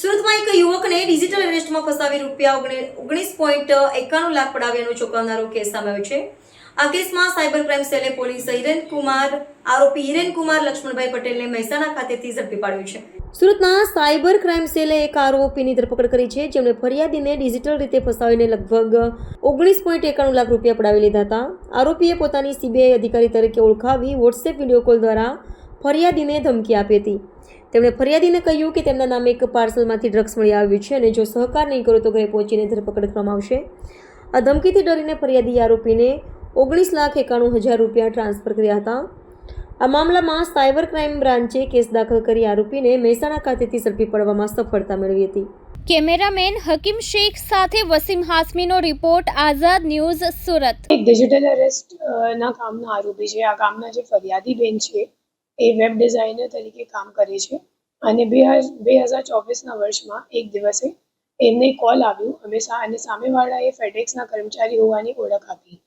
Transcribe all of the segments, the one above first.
સુરતમાં એક યુવકને ડિજિટલ અરેસ્ટમાં ફસાવી રૂપિયા ઓગણીસ પોઈન્ટ એકાણું લાખ પડાવ્યાનો ચોંકાવનારો કેસ સામે આવ્યો છે. આ કેસમાં સાયબર ક્રાઇમ સેલે પોલીસ હિરેન કુમાર આરોપી હિરેન કુમાર લક્ષ્મણભાઈ પટેલને મહેસાણા ખાતેથી ઝડપી પાડ્યો છે. સુરતના સાયબર ક્રાઇમ સેલે એક આરોપીની ધરપકડ કરી છે. જેમણે ફરિયાદીને ડિજિટલ રીતે ફસાવીને લગભગ ઓગણીસ પોઈન્ટ એકાણું લાખ રૂપિયા પડાવી લીધા હતા. આરોપીએ પોતાની સીબીઆઈ અધિકારી તરીકે ઓળખાવી વોટ્સએપ વીડિયો કોલ દ્વારા ફરિયાદીને ધમકી આપી હતી. તેમણે ફરિયાદીને કહ્યું કે તેમના નામે એક પાર્સલમાંથી ડ્રગ્સ મળી આવ્યું છે અને જો સહકાર નહીં કરો તો ઘરે પહોંચીને ધરપકડ કરવામાં આવશે. આ ધમકીથી ડરીને ફરિયાદી આરોપીને ઓગણીસ લાખ એકાણું હજાર રૂપિયા ટ્રાન્સફર કર્યા હતા. આ મામલામાં સાયબર ક્રાઇમ બ્રાન્ચે કેસ દાખલ કરી આરોપીને મહેસાણા ખાતેથી ઝડપી પડવામાં સફળતા મેળવી હતી. કેમેરામેન હકીમ શેખ સાથે વસીમ હાસમીનો રિપોર્ટ આઝાદ ન્યૂઝ સુરત. એક ડિજિટલ અરેસ્ટ ના કામના આરોપી છે. આ કામના જે ફરિયાદી બેન છે એ વેબ ડિઝાઇનર તરીકે કામ કરે છે. અને બે બે હજાર ચોવીસના વર્ષમાં એક દિવસે એમને કોલ આવ્યું. અમે અને સામેવાળાએ ફેડેક્સના કર્મચારી હોવાની ઓળખ આપી.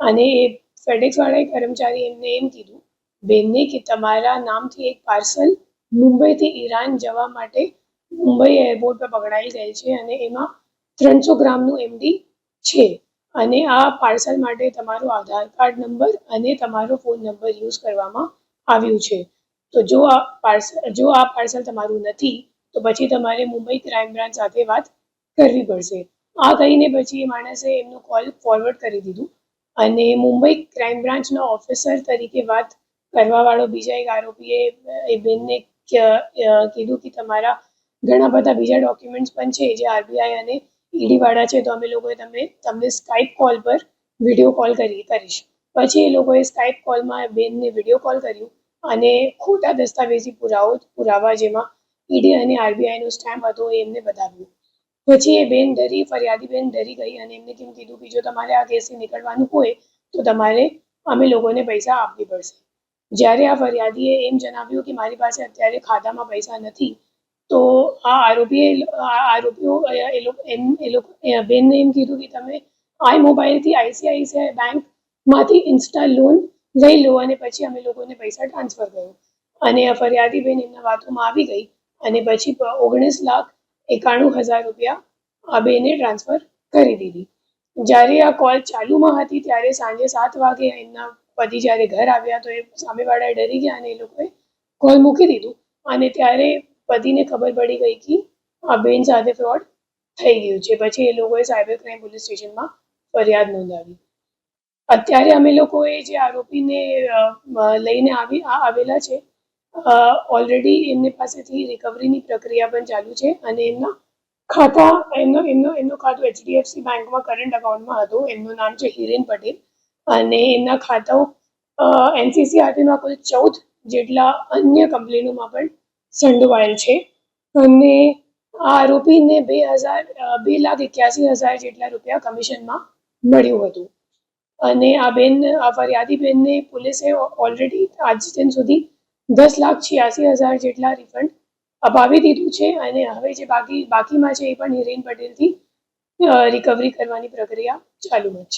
અને એ ફેડેક્સવાળાએ કર્મચારી એમને એમ કીધું, બેનને કે તમારા નામથી એક પાર્સલ મુંબઈથી ઈરાન જવા માટે મુંબઈ એરપોર્ટ પર પકડાઈ ગયેલ છે અને એમાં ત્રણસો ગ્રામનું એમડી છે. અને આ પાર્સલ માટે તમારો આધાર કાર્ડ નંબર અને તમારો ફોન નંબર યુઝ કરવામાં આવ્યું છે. તો જો આ પાર્સલ, જો આ પાર્સલ તમારું નથી, તો પછી તમારે મુંબઈ ક્રાઇમ બ્રાન્ચ સાથે વાત કરવી પડશે. આ કહીને પછી એ માણસે એમનો કોલ ફોરવર્ડ કરી દીધું. અને મુંબઈ ક્રાઇમ બ્રાન્ચના ઓફિસર તરીકે વાત કરવાવાળો બીજા એક આરોપીએ, એ બેનને કીધું કે તમારા ઘણા બધા બીજા ડોક્યુમેન્ટ્સ પણ છે જે આરબીઆઈ અને ઈડીવાળા છે, તો અમે લોકોએ તમે તમને સ્કાઇપ કોલ પર વીડિયો કોલ કરી, કરીશ. પછી એ લોકોએ સ્કાઇપ કોલમાં બેનને વીડિયો કોલ કર્યું. અને ખોટા દસ્તાવેજી પુરાવો પુરાવા જેમાં ઈડી અને આરબીઆઈનો સ્ટેમ્પ હતો એમને બતાવ્યું. પછી એ બેન ડરી, ફરિયાદી બેન ડરી ગઈ અને એમને કેમ કીધું કે જો તમારે આ કેસથી નીકળવાનું હોય તો તમારે અમે લોકોને પૈસા આપવી પડશે. જ્યારે આ ફરિયાદીએ એમ જણાવ્યું કે મારી પાસે અત્યારે ખાતામાં પૈસા નથી, તો આ આરોપીએ આરોપીઓ એ લોકો એમ એ લોકો બેનને એમ કીધું કે તમે આઈ મોબાઈલથી આઈસીઆઈસીઆઈ બેંકમાંથી ઇન્સ્ટા લોન લઈ લો અને પછી અમે લોકોને પૈસા ટ્રાન્સફર કર્યો. અને આ ફરિયાદીબેન એમના વાતોમાં આવી ગઈ અને પછી ઓગણીસ લાખ એકાણું હજાર રૂપિયા આ બેને ટ્રાન્સફર કરી દીધી. જ્યારે આ કોલ ચાલુમાં હતી ત્યારે સાંજે સાત વાગે એમના પતિ જ્યારે ઘર આવ્યા તો એ સામેવાળા ડરી ગયા અને એ લોકોએ કોલ મૂકી દીધું. અને ત્યારે પતિને ખબર પડી ગઈ કે આ બેન સાથે ફ્રોડ થઈ ગયું છે. પછી એ લોકોએ સાયબર ક્રાઇમ પોલીસ સ્ટેશનમાં ફરિયાદ નોંધાવી. અત્યારે અમે લોકોએ જે આરોપીને લઈને આવી આવેલા છે ઓલરેડી એમની પાસેથી રિકવરીની પ્રક્રિયા પણ ચાલુ છે અને એમના ખાતા, એમનો એમનો, એમનું ખાતું એચડીએફસી બેંકમાં કરંટ અકાઉન્ટમાં હતું. એમનું નામ છે હિરેન પટેલ અને એમના ખાતાઓ એનસીસીઆરટીમાં કુલ ચૌદ જેટલા અન્ય કંપનીઓમાં પણ સંડોવાયેલ છે. અને આ આરોપીને બે હજાર બે લાખ એક્યાસી હજાર જેટલા રૂપિયા કમિશનમાં મળ્યું હતું. અને આ બેન, આ ફરિયાદી બેનને પોલીસે ઓલરેડી આજ દિન સુધી દસ લાખ છ્યાસી હજાર જેટલા રિફંડ અપાવી દીધું છે અને હવે જે બાકી, બાકીમાં છે એ પણ હિરેન પટેલથી રિકવરી કરવાની પ્રક્રિયા ચાલુમાં છે.